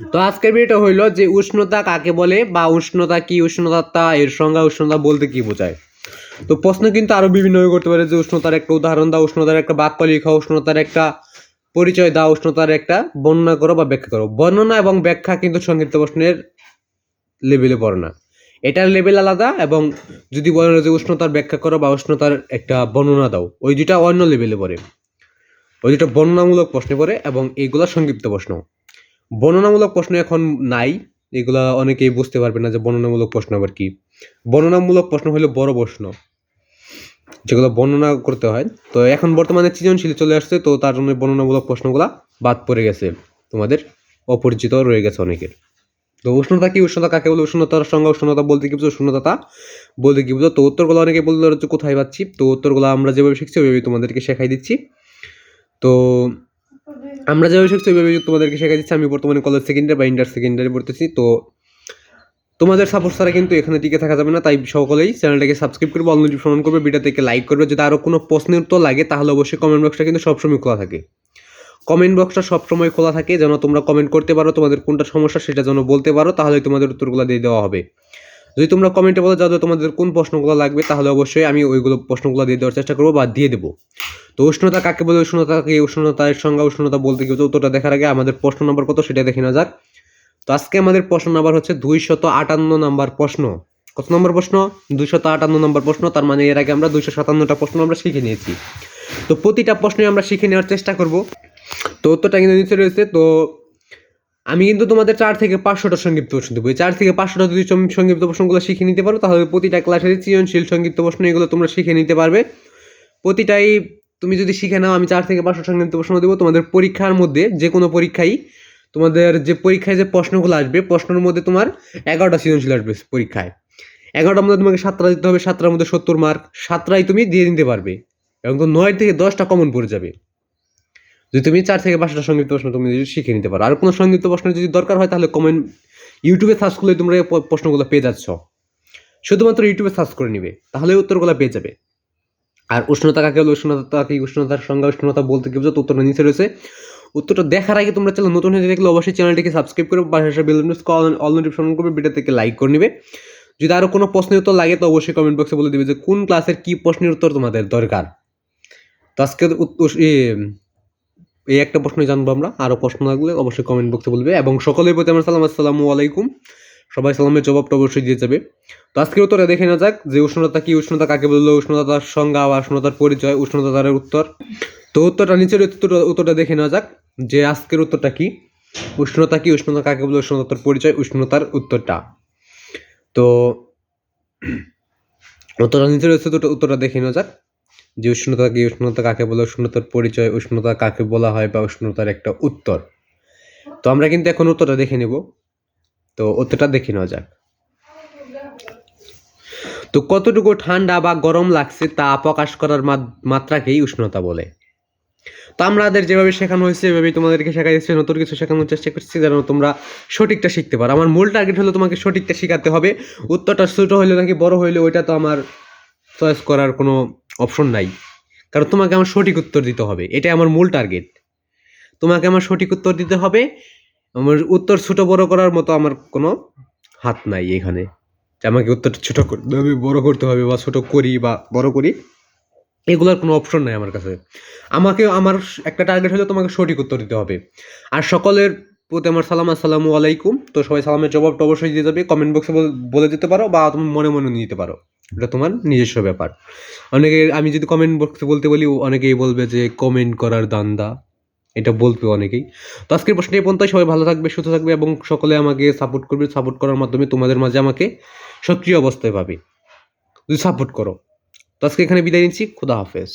তো আজকের ভিডিওটা হইল যে উষ্ণতা কাকে বলে বা উষ্ণতা কি উষ্ণতা এর সংজ্ঞা উষ্ণতা বলতে কি বোঝায়? তো প্রশ্ন কিন্তু আরও বিভিন্নভাবে করতে পারে যে উষ্ণতার একটা উদাহরণ দাও, উষ্ণতার একটা বাক্য লেখা উষ্ণতার একটা পরিচয় দাও, উষ্ণতার একটা বর্ণনা করো বা ব্যাখ্যা করো। বর্ণনা এবং ব্যাখ্যা কিন্তু সংক্ষিপ্ত প্রশ্নের লেভেলে পড়ে না। এটার লেভেল আলাদা এবং যদি বলো যে উষ্ণতার ব্যাখ্যা করো বা উষ্ণতার একটা বর্ণনা দাও, ওই দুটা অন্য লেভেলে পড়ে। ওই দুটা বর্ণনামূলক প্রশ্নে পড়ে এবং এইগুলো সংক্ষিপ্ত প্রশ্ন। বর্ণনামূলক প্রশ্ন এখন নাই। এগুলা অনেকেই বুঝতে পারবে না যে বর্ণনামূলক প্রশ্ন আবার কি। বর্ণনামূলক প্রশ্ন হলো বড় প্রশ্ন, যেগুলো বর্ণনা করতে হয়। তো এখন বর্তমানে সৃজনশীল চলে আসছে, তো তার জন্য বর্ণনামূলক প্রশ্নগুলো বাদ পড়ে গেছে। তোমাদের অপরিচিত রয়ে গেছে অনেকের। তো উষ্ণতা কি উষ্ণতা, কাকে বলে উষ্ণতার সঙ্গে উষ্ণতা বলতে কি বুঝো? উষ্ণতা বলতে কি বুঝো? তো উত্তরগুলো অনেকে বলতে কোথায় পাচ্ছি। তো উত্তরগুলো আমরা যেভাবে শিখছি ওইভাবে তোমাদেরকে শেখাই দিচ্ছি। তো আমরা যেভাবে শিখছি ওইভাবে তোমাদেরকে শেখাই দিচ্ছি, আমি বর্তমানে কলেজ সেকেন্ডারি বা ইন্টার সেকেন্ডারি পড়তেছি, তো তোমাদের সাপোর্ট ছাড়া কিন্তু এখানে টিকে থাকা যাবে না, তাই সকলেই চ্যানেলটাকে সাবস্ক্রাইব করবে অল নোটিফিকেশন করবে ভিডিও থেকে লাইক করবে, যদি আরও কোনো প্রশ্নের উত্তর লাগে, তাহলে অবশ্যই কমেন্ট বক্সটা কিন্তু সবসময় খোলা থাকে। কমেন্ট বক্সটা সবসময় খোলা থাকে, যেন তোমরা কমেন্ট করতে পারো, তোমাদের কোনটা সমস্যা সেটা যেন বলতে পারো তাহলে তোমাদের উত্তরগুলো দিয়ে দেওয়া হবে। যদি তোমরা কমেন্টে বলো, যাও, তোমাদের কোন প্রশ্নগুলো লাগবে, তাহলে অবশ্যই আমি ওইগুলো প্রশ্নগুলো দিয়ে দেওয়ার চেষ্টা করব বা দিয়ে দেবো। তো উষ্ণতা কাকে বলে? উষ্ণতা কি? উষ্ণতার সঙ্গে উষ্ণতা বলতে কি? উত্তরটা দেখার আগে আমাদের প্রশ্ন নম্বর কত সেটা দেখে না যাক। তো আজকে আমাদের প্রশ্ন নাম্বার হচ্ছে দুইশত আটান্ন নাম্বার প্রশ্ন। কত নম্বর প্রশ্ন? দুইশত আটান্ন নম্বর প্রশ্ন, তার মানে এর আগে আমরা দুইশো সাতান্নটা প্রশ্ন আমরা শিখে নিয়েছি। তো প্রতিটা প্রশ্নই আমরা শিখে নেওয়ার চেষ্টা করব। তো উত্তরটা কিন্তু নিচে রয়েছে। তো আমি কিন্তু তোমাদের চার থেকে পাঁচশোটা সংক্ষিপ্ত প্রশ্ন দেবো। এই চার থেকে পাঁচশোটা যদি সংক্ষিপ্ত প্রশ্নগুলো শিখে নিতে পারো, তাহলে প্রতিটা ক্লাসের সৃজনশীল সংক্ষিপ্ত প্রশ্ন এগুলো তোমরা শিখে নিতে পারবে। প্রতিটাই তুমি যদি শিখে নাও, আমি চার থেকে পাঁচশো সংক্ষিপ্ত প্রশ্ন দেবো। তোমাদের পরীক্ষার মধ্যে যে কোনো পরীক্ষাই, তোমাদের যে পরীক্ষায় যে প্রশ্নগুলো আসবে, প্রশ্নের মধ্যে তোমার এগারোটা সৃজনশীল আসবে পরীক্ষায়। এগারোটার মধ্যে তোমাকে সাতটা দিতে হবে, সাতটার মধ্যে সত্তর মার্ক সাতটাই তুমি দিয়ে দিতে পারবে এবং তো নয় থেকে দশটা কমন পড়ে যাবে। যদি তুমি চার থেকে পাঁচটা সংক্ষিপ্ত প্রশ্ন তুমি যদি শিখে নিতে পারো। আর কোনো সংক্ষিপ্ত প্রশ্ন যদি দরকার হয়, তাহলে কমেন্ট ইউটিউবে সার্চ করলে তোমরা প্রশ্নগুলো পেয়ে যাচ্ছ। শুধুমাত্র ইউটিউবে সার্চ করে নিবে তাহলে উত্তরগুলো পেয়ে যাবে। আর উষ্ণতা কাকে বলে? উষ্ণতা কি উষ্ণতার সংজ্ঞা, উষ্ণতা বলতে কি বুঝো উত্তরটা নিচে রয়েছে। উত্তরটা দেখার আগে তোমরা চ্যানেল নতুন হয়ে দেখলে অবশ্যই চ্যানেলটিকে সাবস্ক্রাইব করে পাশে বেল অল নোটিফিকেশন করবে ভিডিও থেকে লাইক করে নিবে। যদি আরও কোনো প্রশ্নের উত্তর লাগে তো অবশ্যই কমেন্ট বক্সে বলে দিবে যে কোন ক্লাসের কি প্রশ্নের উত্তর তোমাদের দরকার। তো আজকে এই একটা প্রশ্ন জানব আমরা। আরও প্রশ্ন লাগলে অবশ্যই কমেন্ট বক্সে বলবে এবং সকলের প্রতি আমার সালাম, আসসালামু আলাইকুম। সবাই সালামের জবাবটা অবশ্যই দিয়ে যাবে। তো আজকের উত্তরে দেখে না যাক যে উষ্ণতা কি, উষ্ণতা কাকে বলল, উষ্ণতার সংজ্ঞা বা উষ্ণতার পরিচয়, উষ্ণতার উত্তর। তো উত্তরটা, নিচের উত্তরটা দেখে নেওয়া যাক যে আজকের উত্তরটা কি, উষ্ণতা কি, উষ্ণতা কাকে বলে উষ্ণতার পরিচয়, উষ্ণতার উত্তরটা। তো উত্তরটা, নিচের উত্তরটা দেখে নেওয়া যাক যে উষ্ণতা কি, উষ্ণতা কাকে বলে উষ্ণতার পরিচয়, উষ্ণতা কাকে বলা হয় বা উষ্ণতার একটা উত্তর। তো আমরা কিন্তু এখন উত্তরটা দেখে নেব। তো উত্তরটা দেখে নেওয়া যাক। তো কতটুকু ঠান্ডা বা গরম লাগছে তা প্রকাশ করার মাত- মাত্রাকেই উষ্ণতা বলে। তো আমাদের যেভাবে শেখানো হয়েছে, এভাবেই তোমাদেরকে শেখা যাচ্ছে নতুন কিছু শেখানোর চেষ্টা করছি যেন তোমরা সঠিকটা শিখতে পারো। আমার মূল টার্গেট হলো তোমাকে সঠিকটা শেখাতে হবে। উত্তরটা ছোটো হইলে নাকি বড় হইলে ওইটা তো আমার চয়েস করার কোনো অপশন নাই। কারণ তোমাকে আমার সঠিক উত্তর দিতে হবে। এটাই আমার মূল টার্গেট। তোমাকে আমার সঠিক উত্তর দিতে হবে। আমার উত্তর ছোট বড় করার মতো আমার কোনো হাত নাই এখানে। যে আমাকে উত্তরটা ছোট করতে হবে বড় করতে হবে বা ছোট করি বা বড় করি, এগুলোর কোনো অপশন নাই আমার কাছে। আমাকে, আমার একটা টার্গেট হলে তোমাকে সঠিক উত্তর দিতে হবে। আর সকলের প্রতি আমার সালাম, আসসালামু আলাইকুম। তো সবাই সালামের জবাবটা অবশ্যই দিতে হবে কমেন্ট বক্সে বলে দিতে পারো বা তুমি মনে মনে নিয়ে দিতে পারো। এটা তোমার নিজস্ব ব্যাপার। অনেকে, আমি যদি কমেন্ট বক্সে বলতে বলি অনেকেই বলবে যে কমেন্ট করার দান্দা। এটা বলবে অনেকেই। তো আজকের প্রশ্ন এই পর্যন্ত সবাই ভালো থাকবে, সুস্থ থাকবে এবং সকলে আমাকে সাপোর্ট করবে। সাপোর্ট করার মাধ্যমে তোমাদের মাঝে আমাকে সক্রিয় অবস্থায় পাবে। যদি সাপোর্ট করো। তো আজকে এখানে বিদায় নিচ্ছি। খুদা হাফেজ।